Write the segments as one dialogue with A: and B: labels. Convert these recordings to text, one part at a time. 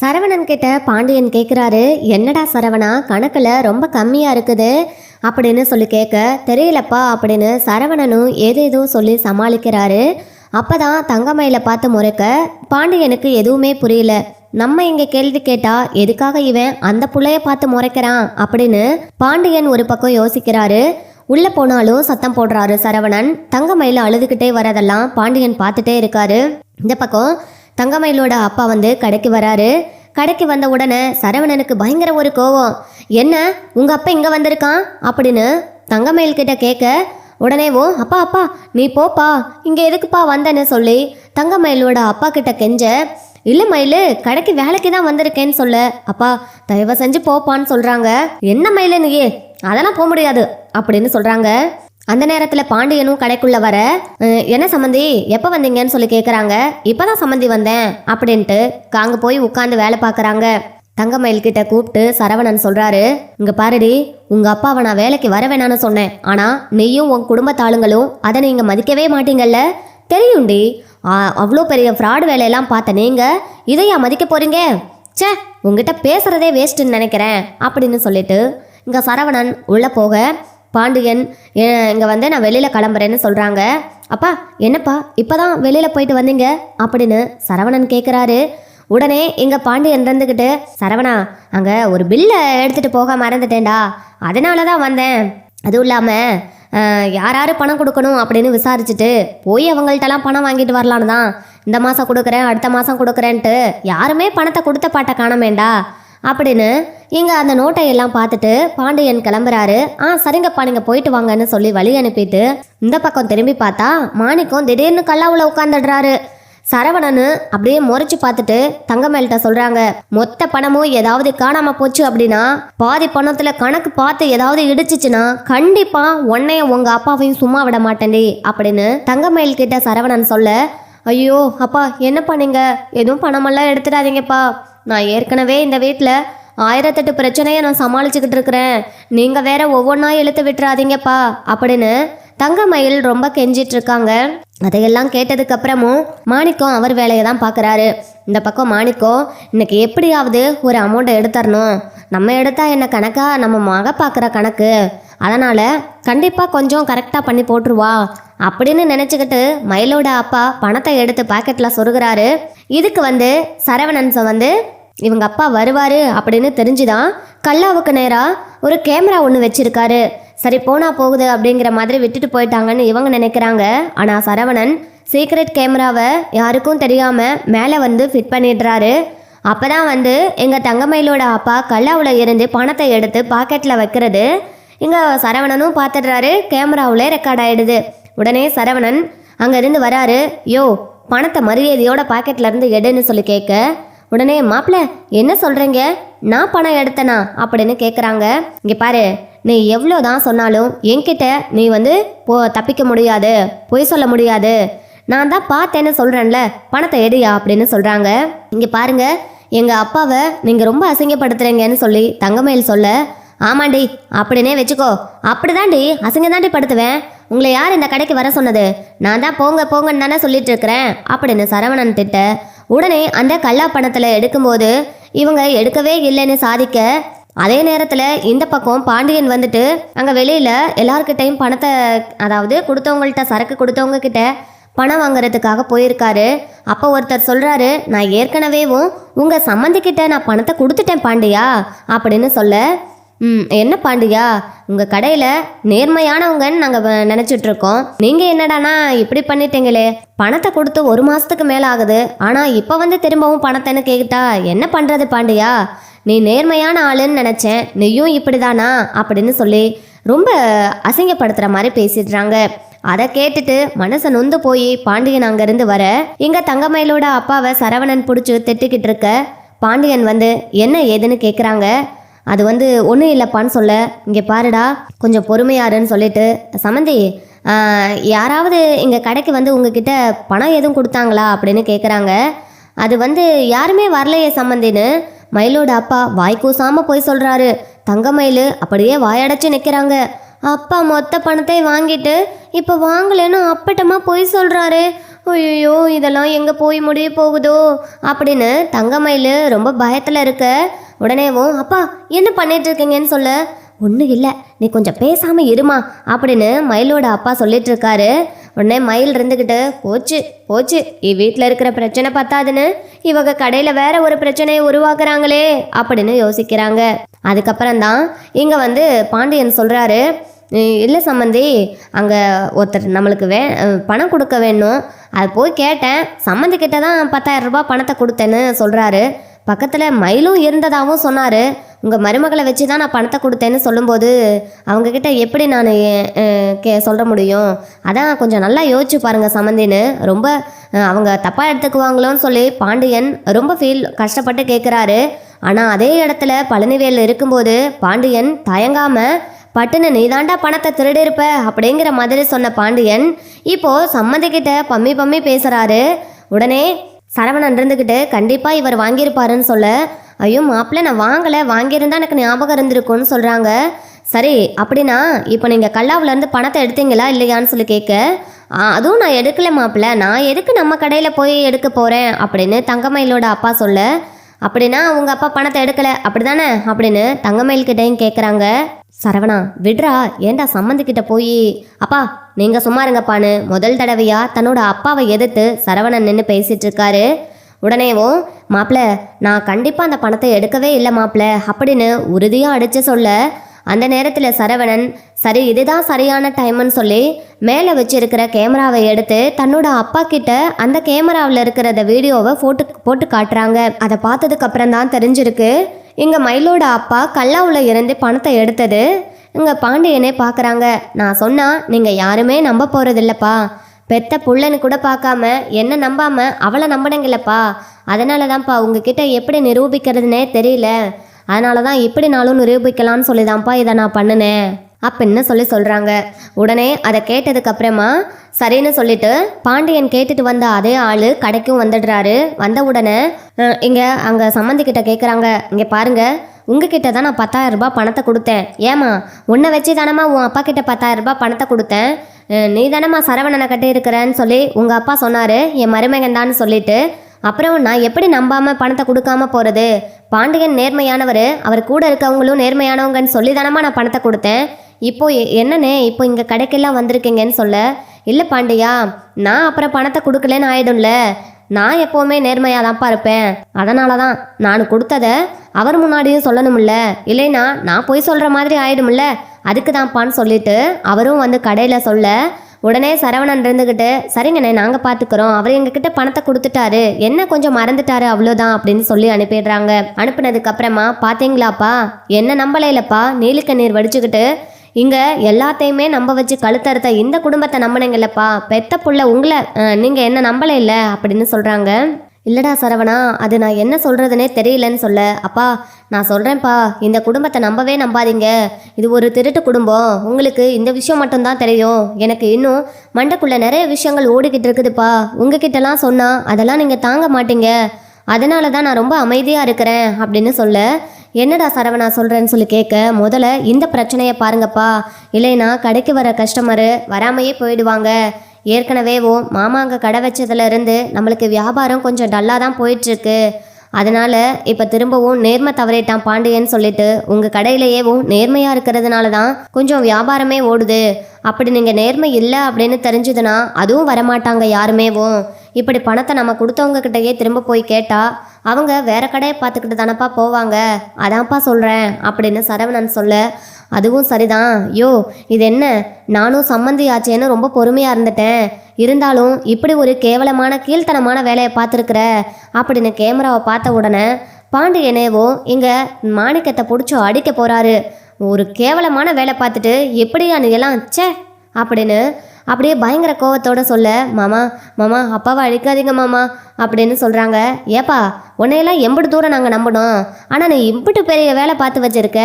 A: சரவணன் கிட்ட பாண்டியன் கேட்குறாரு என்னடா சரவணா கணக்கில் ரொம்ப கம்மியாக இருக்குது. அப்படின்னு சொல்லி கேட்க தெரியலப்பா அப்படின்னு சரவணனும் ஏதேதோ சொல்லி சமாளிக்கிறாரு. அப்போதான் தங்கமயில பார்த்து முறைக்க பாண்டியனுக்கு எதுவுமே புரியல. நம்ம இங்கே கேள்வி கேட்டா எதுக்காக இவன் அந்த புள்ளைய பார்த்து முறைக்கிறான்? அப்படின்னு பாண்டியன் ஒரு பக்கம் யோசிக்கிறாரு. உள்ள போனாலும் சத்தம் போடுறாரு சரவணன். தங்கமயில அழுதுகிட்டே வரதெல்லாம் பாண்டியன் பார்த்துட்டே இருக்காரு. இந்த பக்கம் தங்கமயிலோட அப்பா வந்து கடைக்கு வராரு. கடைக்கு வந்த உடனே சரவணனுக்கு பயங்கர ஒரு கோவம். என்ன? உங்க அப்பா இங்க வந்திருக்கான்? அப்படின்னு தங்கமயில் கிட்ட கேட்க உடனே ஓ அப்பா அப்பா நீ போப்பா. இங்க எதுக்குப்பா வந்தேன்னு சொல்லி தங்கமயிலோட அப்பா கிட்ட கெஞ்ச இல்லை மயிலு கடைக்கு வேலைக்கு தான் வந்திருக்கேன்னு சொல்ல. அப்பா தயவு செஞ்சு போப்பான்னு சொல்றாங்க. என்ன மயிலு நீயே? அதெல்லாம் போக முடியாது. அப்படின்னு சொல்றாங்க. அந்த நேரத்தில் பாண்டியனும் கடைக்குள்ள வர என்ன சம்மந்தி எப்போ வந்தீங்கன்னு சொல்லி கேட்குறாங்க இப்போதான் சம்மந்தி வந்தேன் அப்படின்ட்டு அங்கே போய் உட்காந்து வேலை பார்க்குறாங்க தங்கமயில் கிட்ட கூப்பிட்டு சரவணன் சொல்றாரு இங்க பாருடி உங்க அப்பாவை நான் வேலைக்கு வர வேணாம்னு சொன்னேன். ஆனா நீயும் உன் குடும்பத்தாளுங்களும் அதை நீங்க மதிக்கவே மாட்டீங்கல்ல. தெரியும்டி அவ்வளோ பெரிய ஃப்ராடு வேலையெல்லாம் பார்த்த நீங்க இதையா மதிக்க போறீங்க? ச்சே உங்ககிட்ட பேசுறதே வேஸ்ட்டுன்னு நினைக்கிறேன் அப்படின்னு சொல்லிட்டு இங்க சரவணன் உள்ள போக பாண்டியன் "ஏ- வந்து நான் வெளியில் கிளம்புறேன்னு சொல்கிறாங்க அப்பா என்னப்பா இப்பதான் வெளியில் போயிட்டு வந்தீங்க? அப்படின்னு சரவணன் கேட்குறாரு உடனே எங்கள் பாண்டியன் இருந்துக்கிட்டு சரவணா அங்கே ஒரு பில்லை எடுத்துட்டு போக மறந்துட்டேன்டா அதனால தான் வந்தேன். அதுவும் இல்லாமல் யார் யார் பணம் கொடுக்கணும் அப்படின்னு விசாரிச்சுட்டு போய் அவங்கள்ட்டலாம் பணம் வாங்கிட்டு வரலான்னு தான். இந்த மாதம் கொடுக்குறேன் அடுத்த மாதம் கொடுக்குறேன்ட்டு யாருமே பணத்தை கொடுத்த பாட்டை காணமேண்டா. அப்படின்னு இங்கே அந்த நோட்டை எல்லாம் பார்த்துட்டு பாண்டியன் கிளம்புறாரு. ஆ சரிங்கப்பா நீங்கள் போயிட்டு வாங்கன்னு சொல்லி வழி அனுப்பிட்டு இந்த பக்கம் திரும்பி பார்த்தா மாணிக்கம் திடீர்னு கல்லாவில் உட்காந்துடுறாரு சரவணனு அப்படியே முறைச்சு பார்த்துட்டு தங்கமேல்கிட்ட சொல்றாங்க மொத்த பணமும் ஏதாவது காணாம போச்சு அப்படின்னா பாதி பணத்துல கணக்கு பார்த்து ஏதாவது இடிச்சிச்சுன்னா கண்டிப்பா உன்னையும் உங்க அப்பாவையும் சும்மா விட மாட்டேன்டி அப்படின்னு தங்கமேல் கிட்ட சரவணன் சொல்ல ஐயோ அப்பா என்னப்பா நீங்க? எதுவும் பணமெல்லாம் எடுத்துடாதீங்கப்பா. நான் ஏற்கனவே இந்த வீட்டில் ஆயிரத்தெட்டு பிரச்சனையை நான் சமாளிச்சுக்கிட்டு இருக்கிறேன். நீங்கள் வேற ஒவ்வொன்றா இழுத்து விட்டுறாதீங்கப்பா அப்படின்னு தங்கமயில் ரொம்ப கெஞ்சிட்டு இருக்காங்க. அதையெல்லாம் கேட்டதுக்கு அப்புறமும் மாணிக்கம் அவர் வேலையை தான் பார்க்குறாரு. இந்த பக்கம் மாணிக்கம் இன்னைக்கு எப்படியாவது ஒரு அமௌண்ட்டை எடுத்துடணும் நம்ம எடுத்தா என்ன கணக்கா? நம்ம மக பார்க்குற கணக்கு. அதனால் கண்டிப்பாக கொஞ்சம் கரெக்டாக பண்ணி போட்டுருவா அப்படின்னு நினச்சிக்கிட்டு மயிலோட அப்பா பணத்தை எடுத்து பாக்கெட்டில் சொருகிறாரு. இதுக்கு வந்து சரவணன் வந்து இவங்க அப்பா வருவார் அப்படின்னு தெரிஞ்சுதான் கல்லாவுக்கு நேராக ஒரு கேமரா ஒன்று வச்சுருக்காரு. சரி போனால் போகுது அப்படிங்கிற மாதிரி விட்டுட்டு போயிட்டாங்கன்னு இவங்க நினைக்கிறாங்க. ஆனால் சரவணன் சீக்ரெட் கேமராவை யாருக்கும் தெரியாமல் மேலே வந்து ஃபிட் பண்ணிடுறாரு. அப்போ தான் வந்து எங்கள் தங்கமயிலோட அப்பா கல்லாவில் இருந்து பணத்தை எடுத்து பாக்கெட்டில் வைக்கிறது இங்கே சரவணனும் பார்த்துடுறாரு கேமராவில் ரெக்கார்ட் ஆகிடுது உடனே சரவணன் அங்கேருந்து வராரு. யோ பணத்தை மரியாதையோட பாக்கெட்ல இருந்து எடுன்னு சொல்லி கேட்க உடனே மாப்பிள்ள என்ன சொல்றீங்க? நான் பணம் எடுத்தனா? அப்படின்னு கேட்குறாங்க இங்கே பாரு நீ எவ்வளோ தான் சொன்னாலும் என்கிட்ட நீ வந்து போ தப்பிக்க முடியாது. பொய் சொல்ல முடியாது. நான் தான் பார்த்தேன்னு சொல்கிறேன்ல பணத்தை எடுயா? அப்படின்னு சொல்கிறாங்க இங்கே பாருங்க எங்கள் அப்பாவை நீங்கள் ரொம்ப அசிங்கப்படுத்துறீங்கன்னு சொல்லி தங்கமயில் சொல்ல ஆமாண்டி அப்படின்னே வச்சுக்கோ. அப்படிதாண்டி அசிங்க தாண்டி படுத்துவேன். உங்களை யார் இந்த கடைக்கு வர சொன்னது? நான் தான் போங்க போங்கன்னு தானே சொல்லிட்டு இருக்கிறேன் அப்படின்னு சரவணன் திட்ட. உடனே அந்த கல்லா பணத்தில் எடுக்கும்போது இவங்க எடுக்கவே இல்லைன்னு சாதிக்க அதே நேரத்தில் இந்த பக்கம் பாண்டியன் வந்துட்டு அங்கே வெளியில் எல்லார்கிட்டையும் பணத்தை அதாவது கொடுத்தவங்கள்ட்ட சரக்கு கொடுத்தவங்க கிட்ட பணம் வாங்குறதுக்காக போயிருக்காரு. அப்போ ஒருத்தர் சொல்கிறாரு நான் ஏற்கனவேவும் உங்கள் சம்மந்திக்கிட்ட நான் பணத்தை கொடுத்துட்டேன் பாண்டியா அப்படின்னு சொல்ல ம் என்ன பாண்டியா உங்கள் கடையில் நேர்மையானவங்கன்னு நாங்கள் வ- நீங்கள் என்னடானா இப்படி பண்ணிட்டீங்களே? பணத்தை கொடுத்து ஒரு மாதத்துக்கு மேலே ஆகுது. ஆனால் இப்போ வந்து திரும்பவும் பணத்தைன்னு கேட்டா என்ன பண்ணுறது பாண்டியா நீ நேர்மையான ஆளுன்னு நினச்சேன். நீயும் இப்படிதானா? அப்படின்னு சொல்லி ரொம்ப அசிங்கப்படுத்துகிற மாதிரி பேசிடுறாங்க. அதை கேட்டுட்டு மனசை நொந்து போய் பாண்டியன் அங்கேருந்து வர இங்க தங்கமயிலோட அப்பாவை சரவணன் பிடிச்சி திட்டிக்கிட்டு இருக்க பாண்டியன் வந்து என்ன ஏதுன்னு கேட்குறாங்க அது வந்து ஒன்றும் இல்லைப்பான்னு சொல்ல. இங்கே பாருடா கொஞ்சம் பொறுமையாருன்னு சொல்லிட்டு. சமந்தி யாராவது இங்கே கடைக்கு வந்து உங்ககிட்ட பணம் எதுவும் கொடுத்தாங்களா அப்படின்னு கேட்குறாங்க அது வந்து யாருமே வரலையே சம்மந்தின்னு மயிலோட அப்பா வாய் கூசாமல் போய் சொல்கிறாரு தங்க மயில் அப்படியே வாயடைச்சு நிற்கிறாங்க அப்பா மொத்த பணத்தை வாங்கிட்டு இப்போ வாங்கலைன்னு அப்பட்டமாக போய் சொல்கிறாரு ஐயோ இதெல்லாம் எங்கே போய் முடிய போகுதோ அப்படின்னு தங்கமயில் ரொம்ப பயத்தில் இருக்க. உடனேவும் அப்பா என்ன பண்ணிட்டு இருக்கீங்கன்னு சொல்ல. ஒன்றும் இல்லை. நீ கொஞ்சம் பேசாமல் இருமா. அப்படின்னு மயிலோட அப்பா சொல்லிட்டு இருக்காரு உடனே மயில் இருந்துக்கிட்டு போச்சு போச்சு. வீட்டில் இருக்கிற பிரச்சனை பத்தாதுன்னு. இவங்க கடையில் வேற ஒரு பிரச்சனையை உருவாக்குறாங்களே. அப்படின்னு யோசிக்கிறாங்க. அதுக்கப்புறம் தான் இங்கே வந்து பாண்டியன் சொல்கிறாரு இல்லை சம்மந்தி அங்கே ஒருத்தர் நம்மளுக்கு வே பணம் கொடுக்க வேணும். அது போய் கேட்டேன். சம்மந்தி கிட்ட தான் பத்தாயிரம் ரூபாய் பணத்தை கொடுத்தேன்னு சொல்கிறாரு பக்கத்தில் மயிலும் இருந்ததாகவும் சொன்னார். உங்கள் மருமகளை வச்சு தான் நான் பணத்தை கொடுத்தேன்னு சொல்லும்போது அவங்கக்கிட்ட எப்படி நான் கே சொல்ல முடியும்? அதான் கொஞ்சம் நல்லா யோசிச்சு பாருங்கள் சம்மந்தின்னு ரொம்ப அவங்க தப்பாக எடுத்துக்குவாங்களோன்னு சொல்லி பாண்டியன் ரொம்ப ஃபீல் கஷ்டப்பட்டு கேட்குறாரு ஆனால் அதே இடத்துல பழனிவேல் இருக்கும்போது பாண்டியன் தயங்காமல் பட்டுன்னு நீதாண்டா பணத்தை திருடிருப்ப அப்படிங்கிற மாதிரி சொன்ன பாண்டியன் இப்போது சம்மந்திக்கிட்ட பம்மி பம்மி பேசுகிறாரு உடனே சரவணன் இருந்துக்கிட்டு கண்டிப்பாக இவர் வாங்கியிருப்பாருன்னு சொல்ல. ஐயோ மாப்பிள்ள நான் வாங்கலை. வாங்கியிருந்தா எனக்கு ஞாபகம் இருந்திருக்கும்னு சொல்கிறாங்க சரி அப்படின்னா இப்போ நீங்கள் கல்லாவுலேருந்து பணத்தை எடுத்தீங்களா இல்லையான்னு சொல்லி கேட்க "ஆ, அதுவும் நான் எடுக்கல மாப்பிள்ள. நான் எதுக்கு நம்ம கடையில் போய் எடுக்க போகிறேன் அப்படின்னு தங்கமயிலோட அப்பா சொல்ல அப்படின்னா உங்கள் அப்பா பணத்தை எடுக்கல. அப்படிதானே? அப்படின்னு தங்கமயில்கிட்டையும் கேட்குறாங்க சரவணா விட்ரா ஏன்டா சம்மந்திக்கிட்ட போய்? அப்பா நீங்க சும்மா இருங்கப்பான்னு முதல் தடவையா தன்னோட அப்பாவை எதிர்த்து சரவணன் நின்று பேசிட்டு இருக்காரு உடனேவும் மாப்பிள்ள நான் கண்டிப்பாக அந்த பணத்தை எடுக்கவே இல்லை மாப்பிள்ள அப்படின்னு உறுதியாக அடித்து சொல்ல அந்த நேரத்தில் சரவணன் சரி இதுதான் சரியான டைம்னு சொல்லி மேலே வச்சிருக்கிற கேமராவை எடுத்து தன்னோட அப்பா கிட்ட அந்த கேமராவில் இருக்கிறத வீடியோவை போட்டு போட்டு காட்டுறாங்க. அதை பார்த்ததுக்கு அப்புறம் தான் தெரிஞ்சிருக்கு எங்கள் மயிலோட அப்பா கல்லாவில் இருந்து பணத்தை எடுத்தது. எங்கள் பாண்டியனே பார்க்குறாங்க நான் சொன்னால் நீங்கள் யாருமே நம்ப போகிறதில்லப்பா பெத்த புள்ளன்னு கூட பார்க்காம என்ன நம்பாம அவளை நம்பினங்கில்லப்பா. அதனால தான்ப்பா உங்ககிட்ட எப்படி நிரூபிக்கிறதுனே தெரியல. அதனால தான் இப்படினாலும் நிரூபிக்கலாம்னு சொல்லி தான்ப்பா இதை நான் பண்ணினேன். அப்படின்னு சொல்லி சொல்கிறாங்க உடனே அதை கேட்டதுக்கு அப்புறமா சரின்னு சொல்லிட்டு பாண்டியன் கேட்டுட்டு வந்த அதே ஆள் கடைக்கும் வந்துடுறாரு. வந்த உடனே இங்கே அங்கே சம்மந்திக்கிட்ட கேட்குறாங்க இங்கே பாருங்கள் உங்ககிட்ட தான் நான் பத்தாயிரம் ரூபாய் பணத்தை கொடுத்தேன். ஏமா உன்னை வச்சு தானம்மா உன் அப்பா கிட்ட பத்தாயிரம் ரூபாய் பணத்தை கொடுத்தேன். நீ தானம்மா சரவணனை கட்டி இருக்கிறேன்னு சொல்லி உங்கள் அப்பா சொன்னார். என் மருமகன் தான் சொல்லிட்டு அப்புறம் நான் எப்படி நம்பாமல் பணத்தை கொடுக்காம போகிறது பாண்டியன் நேர்மையானவர். அவர் கூட இருக்கவங்களும் நேர்மையானவங்கன்னு சொல்லி தானம்மா நான் பணத்தை கொடுத்தேன். இப்போ எ- என்னண்ணே? இப்போ இங்கே கடைக்கெல்லாம் வந்திருக்கீங்கன்னு சொல்ல? இல்லை பாண்டியா நான் அப்புறம் பணத்தை கொடுக்கலன்னு ஆயிடும்ல. நான் எப்போவுமே நேர்மையாக தான்ப்பா இருப்பேன். அதனால தான் நான் கொடுத்ததை அவர் முன்னாடியும் சொல்லணும்ல. இல்லைன்னா நான் போய் சொல்கிற மாதிரி ஆயிடும்ல. அதுக்கு தான்ப்பான்னு சொல்லிட்டு அவரும் வந்து கடையில் சொல்ல உடனே சரவணன் இருந்துக்கிட்டு சரிங்கண்ணே நாங்கள் பார்த்துக்குறோம் அவர் எங்ககிட்ட பணத்தை கொடுத்துட்டாரு. என்ன கொஞ்சம் மறந்துட்டாரு அவ்வளோதான் அப்படின்னு சொல்லி அனுப்பிடுறாங்க. அனுப்புனதுக்கு அப்புறமா பார்த்தீங்களாப்பா என்ன நம்பலையிலப்பா நீலிக்கண்ணீர் வடிச்சுக்கிட்டு இங்கே எல்லாத்தையுமே நம்ப வச்சு கழுத்தறுத்த இந்த குடும்பத்தை நம்பினீங்கல்லப்பா பெத்த புள்ள உங்களை நீங்கள் என்ன நம்பலை இல்லை? அப்படின்னு சொல்கிறாங்க இல்லடா சரவணா அது நான் என்ன சொல்கிறதுனே தெரியலன்னு சொல்ல. அப்பா நான் சொல்கிறேன்ப்பா இந்த குடும்பத்தை நம்பவே நம்பாதீங்க. இது ஒரு திருட்டு குடும்பம். உங்களுக்கு இந்த விஷயம் மட்டும்தான் தெரியும். எனக்கு இன்னும் மண்டைக்குள்ள நிறைய விஷயங்கள் ஓடிக்கிட்டு இருக்குதுப்பா. உங்ககிட்டலாம் சொன்னால் அதெல்லாம் நீங்கள் தாங்க மாட்டீங்க. அதனால தான் நான் ரொம்ப அமைதியாக இருக்கிறேன் அப்படின்னு சொல்ல. என்னடா சரவணா சொல்கிறேன்னு சொல்லி கேட்க முதல்ல இந்த பிரச்சனையை பாருங்கப்பா. இல்லைன்னா கடைக்கு வர கஸ்டமரு வராமையே போயிடுவாங்க. ஏற்கனவேவும் மாமா அங்கே கடை வச்சதுலேருந்து நம்மளுக்கு வியாபாரம் கொஞ்சம் டல்லாக தான் போயிட்டுருக்கு. அதனால் இப்போ திரும்பவும் நேர்மை தவறிட்டான் பாண்டியன்னு சொல்லிட்டு உங்கள் கடையிலேயேவும் நேர்மையாக இருக்கிறதுனால தான் கொஞ்சம் வியாபாரமே ஓடுது. அப்படி நீங்கள் நேர்மை இல்லை அப்படின்னு தெரிஞ்சதுன்னா அதுவும் வரமாட்டாங்க யாருமேவும் இப்படி பணத்தை நம்ம கொடுத்தவங்க கிட்டயே திரும்ப போய் கேட்டா அவங்க வேற கடையை பார்த்துக்கிட்டு தானப்பா போவாங்க. அதான்ப்பா சொல்கிறேன் அப்படின்னு சரவணன் சொல்ல அதுவும் சரிதான். யோ இது என்ன? நானும் சம்மந்தி ஆச்சேன்னு ரொம்ப பொறுமையாக இருந்துட்டேன். இருந்தாலும் இப்படி ஒரு கேவலமான கீழ்த்தனமான வேலையை பார்த்துருக்குற அப்படின்னு கேமராவை பார்த்த உடனே பாண்டியனேவோ இங்கே மாணிக்கத்தை பிடிச்சோ அடிக்க போகிறாரு ஒரு கேவலமான வேலை பார்த்துட்டு எப்படியா நீ எல்லாம் ச்சே அப்படின்னு அப்படியே பயங்கர கோவத்தோட சொல்ல மாமா மாமா அப்பாவை அழிக்காதீங்க மாமா அப்படின்னு சொல்கிறாங்க ஏப்பா உன்னையெல்லாம் எம்பிட்டு தூரம் நாங்கள் நம்பணும். ஆனால் நீ இம்பிட்டு பெரிய வேலை பார்த்து வச்சிருக்க.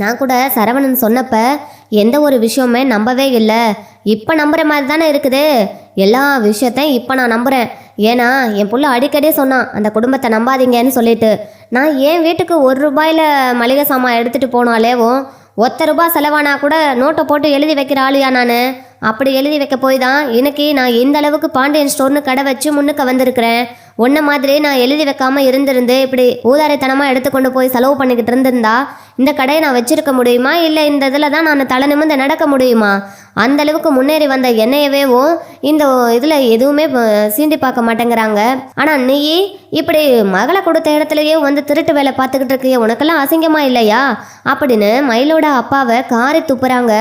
A: நான் கூட சரவணன் சொன்னப்ப எந்த ஒரு விஷயமே நம்பவே இல்லை. இப்போ நம்புகிற மாதிரி தானே இருக்குது. எல்லா விஷயத்தையும் இப்போ நான் நம்புகிறேன் ஏன்னா என் புள்ள அடிக்கடி சொன்னான் அந்த குடும்பத்தை நம்பாதீங்கன்னு சொல்லிட்டு. நான் என் வீட்டுக்கு ஒரு ரூபாயில் மளிகை சாமான் எடுத்துகிட்டு போனாலேவும் ஒத்த ரூபாய் செலவானா கூட நோட்டை போட்டு எழுதி வைக்கிற ஆளுயா நான்? அப்படி எழுதி வைக்க போய் தான் இன்னைக்கு நான் இந்த அளவுக்கு பாண்டியன் ஸ்டோர்னு கடை வச்சு முன்னுக்கு வந்திருக்கிறேன். உன்ன மாதிரி நான் எழுதி வைக்காம இருந்திருந்து இப்படி ஊதாரித்தனமாக எடுத்துக்கொண்டு போய் செலவு பண்ணிக்கிட்டு இருந்திருந்தா இந்த கடையை நான் வச்சிருக்க முடியுமா? இல்லை இந்த இதில் தான் நான் தலை நிமிர்ந்து நடக்க முடியுமா? அந்த அளவுக்கு முன்னேறி வந்த என்னையவேவும் இந்த இதில் எதுவுமே சீண்டி பார்க்க மாட்டேங்கிறாங்க. ஆனால் நீ இப்படி மகளை கொடுத்த இடத்துலயே வந்து திருட்டு வேலை பார்த்துக்கிட்டு இருக்கிய உனக்கெல்லாம் அசிங்கமா இல்லையா? அப்படின்னு மயிலோட அப்பாவை காரி துப்புறாங்க.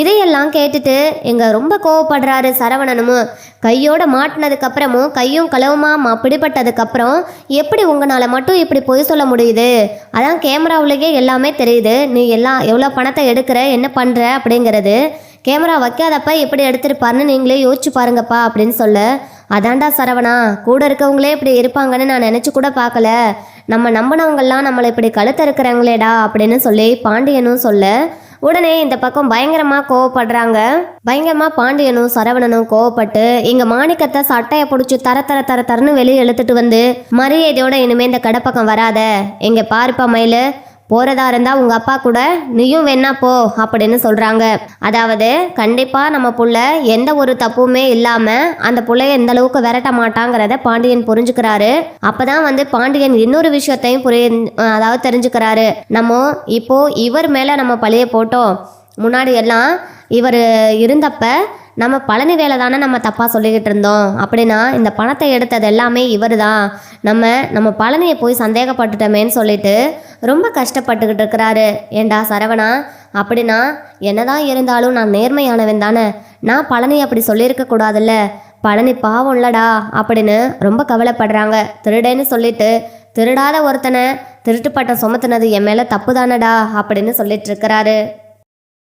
A: இதையெல்லாம் கேட்டுட்டு எங்க ரொம்ப கோவப்படுறாரு சரவணனும். கையோட மாட்டினதுக்கு அப்புறமும் கையும் களவுமா அப்படி பிடிபட்டதுக்கப்புறம் எப்படி உங்களால் மட்டும் இப்படி பொய் சொல்ல முடியுது? அதான் கேமராவிலேயே எல்லாமே தெரியுது. நீ எல்லாம் எவ்வளோ பணத்தை எடுக்கிற என்ன பண்ணுற அப்படிங்கிறது. கேமரா வைக்காதப்ப எப்படி எடுத்திருப்பாருன்னு நீங்களே யோசிச்சு பாருங்கப்பா அப்படின்னு சொல்ல. அதான்டா சரவணா கூட இருக்கவங்களே இப்படி இருப்பாங்கன்னு நான் நினச்சி கூட பார்க்கல. நம்ம நம்பினவங்கெல்லாம் நம்மளை இப்படி கழுத்த இருக்கிறாங்களேடா அப்படின்னு சொல்லி பாண்டியனும் சொல்ல. உடனே இந்த பக்கம் பயங்கரமா கோவப்படுறாங்க. பயங்கரமா பாண்டியனும் சரவணனும் கோவப்பட்டு இங்க மாணிக்கத்தை சட்டையை பிடிச்சி தர தர தர தரன்னு வெளியே இழுத்துட்டு வந்து மரியாதையோட இனிமே இந்த கடை பக்கம் வராத. இங்க பாருப்பா மயிலு போறதா இருந்தா உங்க அப்பா கூட நீயும் வேணா போ அப்படின்னு சொல்றாங்க. அதாவது கண்டிப்பா நம்ம புள்ள எந்த ஒரு தப்புமே இல்லாம அந்த புள்ளைய எந்த அளவுக்கு விரட்ட மாட்டாங்கிறத பாண்டியன் புரிஞ்சுக்கிறாரு. அப்பதான் வந்து பாண்டியன் இன்னொரு விஷயத்தையும் புரிய அதாவது தெரிஞ்சுக்கிறாரு. நம்ம இப்போ இவர் மேல நம்ம பழிய போட்டோம். முன்னாடி எல்லாம் இவர் இருந்தப்ப நம்ம பழனி வேலை தானே நம்ம தப்பாக சொல்லிக்கிட்டு இருந்தோம். அப்படின்னா இந்த பணத்தை எடுத்தது எல்லாமே இவர் தான் நம்ம நம்ம பழனியை போய் சந்தேகப்பட்டுட்டோமேன்னு சொல்லிட்டு ரொம்ப கஷ்டப்பட்டுக்கிட்டு இருக்கிறாரு. ஏண்டா சரவணா? அப்படின்னா என்னதான் இருந்தாலும் நான் நேர்மையானவன் தானே. நான் பழனி அப்படி சொல்லியிருக்க கூடாதுல்ல. பழனி பாவம் இல்லடா அப்படின்னு ரொம்ப கவலைப்படுறாங்க. திருடேன்னு சொல்லிட்டு திருடாத ஒருத்தனை திருட்டுப்பட்டம் சுமத்துனது என் மேலே தப்பு தானடா அப்படின்னு சொல்லிட்டு இருக்கிறாரு.